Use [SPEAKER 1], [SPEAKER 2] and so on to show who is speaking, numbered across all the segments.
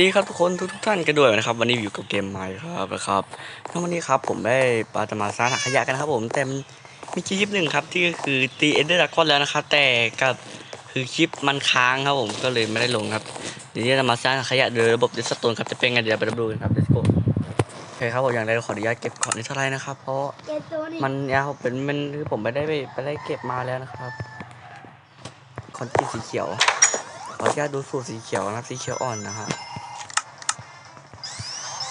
[SPEAKER 1] ดีครับทุกคนทุกทุกท่านกันด้วยนะครับ วันนี้อยู่กับเกมใหม่ครับนะครับทั้งวันนี้ครับผมได้ปาจะมาสร้างถังขยะกันนะครับ ผมแต่มีคลิปหนึ่งครับที่ก็คือตีเอ็นเดอร์ดากคอนแล้วนะครับแต่กับคือคลิปมันค้างครับผมก็เลยไม่ได้ลงครับเดี๋ยวนี้จะมาสร้างขยะโดยระบบดิสโตนครับจะเป็นไงเดี๋ยวไปดูกันครับ let's go โอเคครับผมอย่างไรขออนุญาตเก็บของในเท่าไรนะครับเพราะ
[SPEAKER 2] เจ็ดตัวนี่
[SPEAKER 1] มันยาวเป็นมันคือผมไม่ได้ไปไปได้เก็บมาแล้วนะครับคอนกรีสีเขียวขออนุญาตดูสูตรสีเขียวนะครับสีเขียวอ่อนนะครับ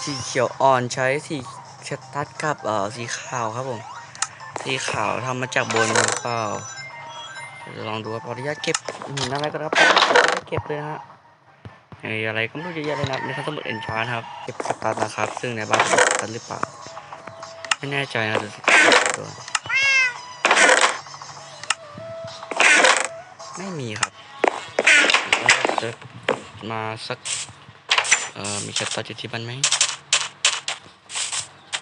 [SPEAKER 1] สีเขียวอ่อนใช้สีสตัดกับเอ่อสีขาวครับผม สีขาวทำมาจากบนหรือเปล่าลองดูครับขออนุญาตเก็บหินอะไรก็ได้ครับเก็บเลยฮะอ้อะไรก็ไม่รู้เยอะแยะเลยนะครับในสมุดเอ็นชาร์ครับ เก็บสตัดนะครับ ซึ่งในบ้านสตัดหรือเปล่า ไม่แน่ใจนะดูตัวไม่มีครับจะมาสัก เอ่อ มีแคตตาจุดที่บ้านไหม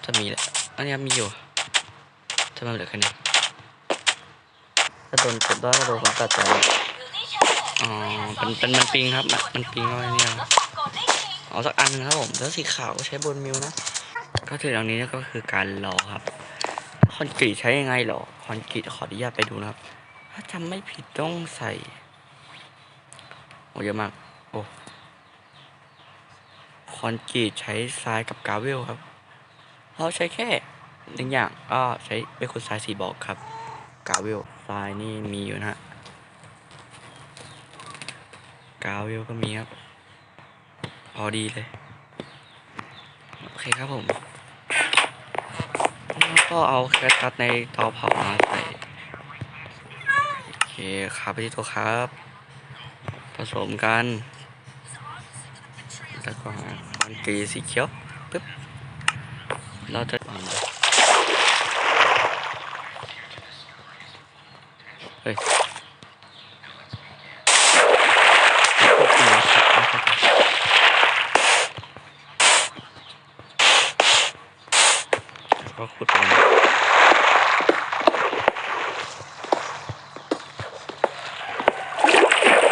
[SPEAKER 1] ถ้ามีแหละอันนี้มีอยู่ทำไมมันเหลือแค่นี้ถ้าโดนกดได้ถ้าโดนผมตัดใจอ๋อเป็นเป็นมันปิงครับ มันมันปิงเอาไว้เนี่ยเอาสักอันนะครับผมแล้วสีขาวก็ใช้บนมิวนะ ก็ถึงตรงนี้ก็คือการรอครับ คอนกรีตใช้ยังไงหรอ คอนกรีตขออนุญาตไปดูนะครับ ถ้าจำไม่ผิดต้องใส่โอ้เยอะมาก โอ้ คอนกรีตใช้ทรายกับกราเวลครับ เราใช้แค่หนึ่งอย่างก็ใช้เป็นคนทรายสีบอกครับกาเวลทรายนี่มีอยู่นะฮะกาเวลก็มีครับ พอดีเลย โอเคครับผมแล้วก็เอาแคทตัดในเตาเผามาใส่ โอเคครับไปที่ตัวครับ ผสมกัน แล้วก็คอนกรีสีเขียวปึ๊บ เราจะเฮ้ยก็ขุดไปนะ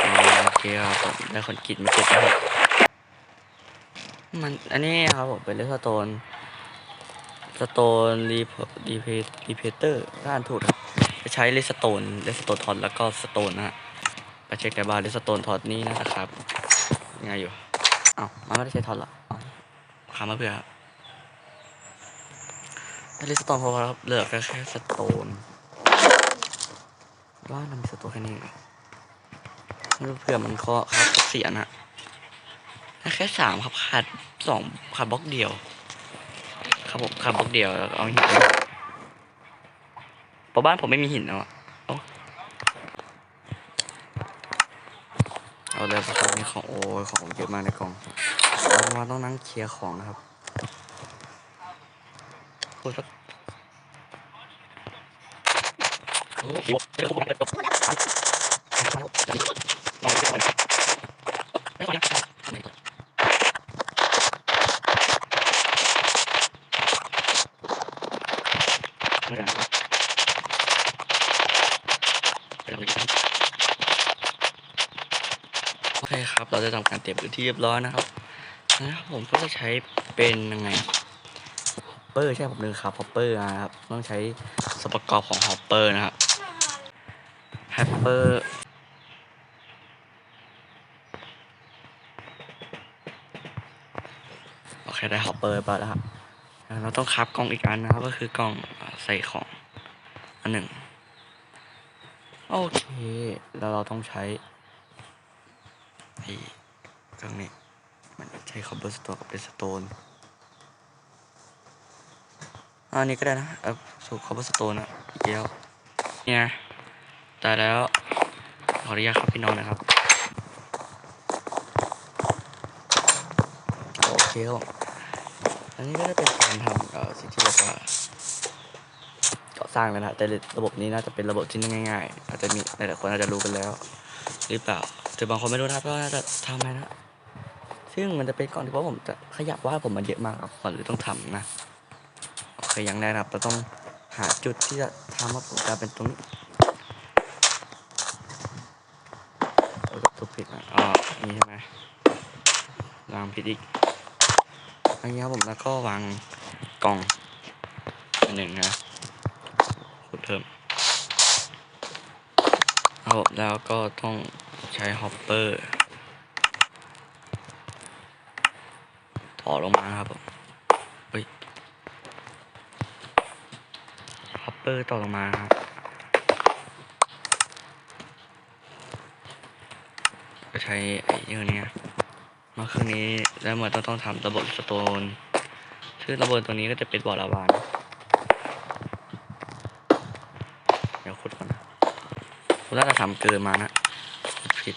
[SPEAKER 1] อ๋อโอเคครับผมได้คนกรีตมาเก็บนะครับมันอันนี้ครับผมเป็นเลสโตน สโตนรีรีเพรีเพเตอร์ด้านถูกครับจะใช้เลสโตนเลสโตนทอดแล้วก็สโตนนะฮะไปเช็คในบ้านเลสโตนทอดนี่นะครับยังไงอยู่อ้าวมันไม่ได้ใช้ทอดหรออ๋อคามาเพื่อครับเลสโตนพอครับเหลือแค่แค่สโตนว่ามันมีสโตนแค่นี้เหรอไม่รู้เผื่อมันเคาะครับเสียนะแค่สามครับขาดสองขาดบล็อกเดียว ครับผมขับบล็อกเดียวแล้วเอาหินเพราะบ้านผมไม่มีหินแล้วอะเอาเอาเลยเพราะมีของโอ้ของเยอะมากในกล่องเรามาต้องนั่งเคลียร์ของนะครับพูดสักโอ โอเคครับ เราจะทำการเตรียมพื้นที่เรียบร้อยนะครับนะครับผมก็จะใช้เป็นยังไงฮอปเปอร์ใช่ผมลืมครับฮอปเปอร์นะครับ ต้องใช้ส่วนประกอบของฮอปเปอร์นะครับฮอปเปอร์โอเคได้ฮอปเปอร์ไปแล้วครับเราต้องคับกล่องอีกอันนะครับ ก็คือกล่องใส่ของอันหนึ่ง โอเค แล้วเราต้องใช้ไอ้เครื่องนี้ มันใช้คอมเบอร์สโตนกับเป็นสโตนอันนี้ก็ได้นะเอาสูตรคอมเบอร์สโตนอะอีกแล้วเนี่ยแต่แล้วขออนุญาตครับพี่น้องนะครับ โอเคครับอันนี้ก็จะเป็นการทำเอ่อสิ่งที่เรียกว่าก่อ สร้างแล้วนะแต่ระบบนี้น่าจะเป็นระบบที่ง่ายๆ อาจจะมีหลายๆคนอาจจะรู้กันแล้ว หรือเปล่าแต่บางคนไม่รู้นะครับว่าจะทำอะไรนะซึ่งมันจะเป็นก่อนที่ว่าผมจะขยับว่าผมมันเยอะมากกับก่อนหรือต้องทำนะโอเคอย่างแรกนะครับเราต้องหาจุดที่จะทำว่าผมจะเป็นตรงนี้เออถูกผิดนะอ๋อนี่ใช่ไหมวางผิดอีกอันนี้ครับผมแล้วก็วางกล่องอันหนึ่งนะ พิ่มครับแล้วก็ต้องใช้ฮอปเปอร์ต่อลงมาครับผมเฮ้ยฮอปเปอร์ต่อลงมาครับก็ใช้ไอ้เรื่องนี้มาเครื่องนี้แล้วเหมือนต้องต้องทำระบบสโตนซึ่งระบบตัวนี้ก็จะเป็นบอระบายนะเดี๋ยวขุดก่อนนะ คุณน่าจะทำเกินมานะผิด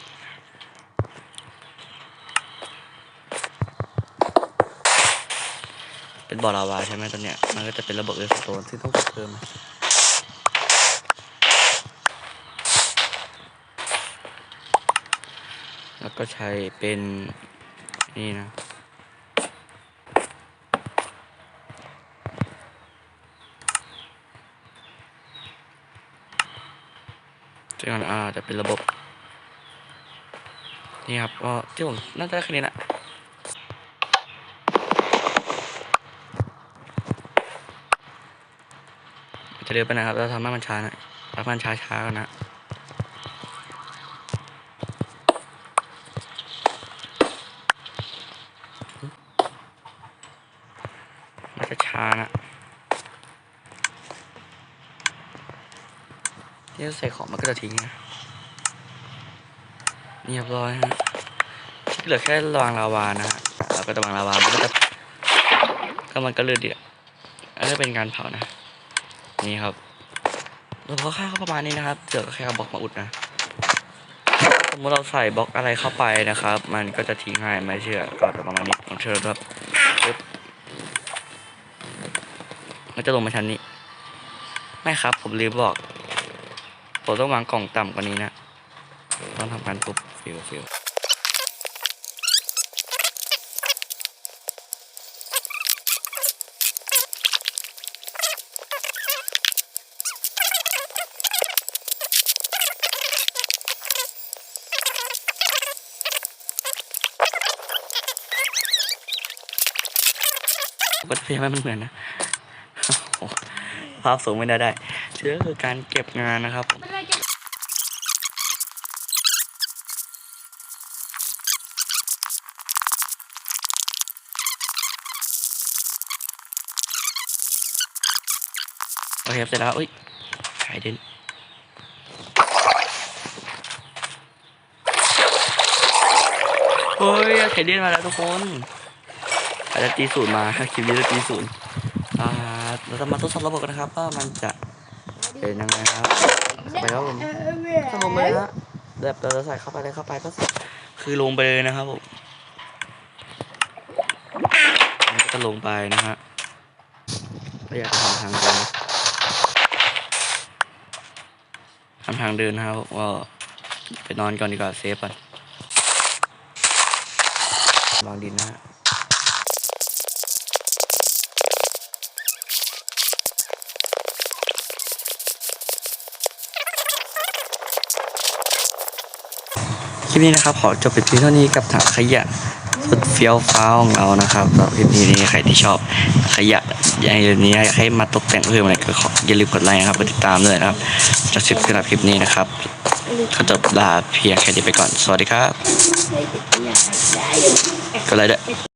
[SPEAKER 1] เป็นบ่อลาวาใช่ไหมตัวเนี้ย มันก็จะเป็นระบบเรสโตนที่ต้องเพิ่มแล้วก็ใช้เป็นนี่นะ ซึ่งอันอ่าจะเป็นระบบ นี่ครับก็ที่ผมน่าจะได้แค่นี้นะจะเร็วไปนะครับเราทำให้มันช้าหนะทำให้มันช้าช้าๆกันนะ มันจะช้านะ นี่ใส่ของมันก็จะทิ้งนะนี่เรียบร้อยฮะเหลือแค่วางลาวานะฮะเราก็จะวางลาวามันก็จะก็มันก็เลือดเดียวอันนี้เป็นการเผานะ นี่ครับเราก็ค่าเขาประมาณนี้นะครับเดี๋ยวก็แค่เอาบล็อกมาอุดนะสมมติเราใส่บล็อกอะไรเข้าไปนะครับ มันก็จะทิ้งให้ไม่เชื่อก็จะประมาณนี้ลองเชิญครับปึ๊บมันจะลงมาชั้นนี้ ไม่ครับ ผมลืมบอก ผมต้องวางกล่องต่ำกว่านี้นะ ต้องทำการทุบฟิวฟิวผมก็จะพยายามให้มันเหมือนนะภาพสูงไม่ได้ได้เชื่อคือการเก็บงานนะครับผม โอเคครับเสร็จแล้วอุ้ยไข่เด่นเฮ้ยไข่เด่นมาแล้วทุกคนอาจจะตีศูนย์มาคลิปนี้จะตีศูนย์อ่าเราจะมาทดสอบระบบกันนะครับว่ามันจะเป็นยังไงครับไปแล้วผมสลงไปเลยฮะแบบเราจะใส่เข้าไปเลยเข้าไปก็คือลงไปเลยนะครับผมมันก็จะลงไปนะฮะก็อยากจะทำทางเดิน ทำทางเดินนะครับก็ไปนอนก่อนดีกว่าเซฟก่อนวางดินนะฮะคลิปนี้นะครับขอจบไปเพียงเท่านี้กับถังขยะสุดเฟี้ยวฟ้าวของเรานะครับสำหรับคลิปนี้ใครที่ชอบขยะ อย่างนี้อยากให้มาตกแต่งเพิ่มอะไรก็ขออย่าลืมกดไลค์นะครับกดติดตามด้วยนะครับจะสิบสำหรับคลิปนี้นะครับก็จบลาเพียงแค่นี้ไปก่อน สวัสดีครับ กดไลค์ด้วย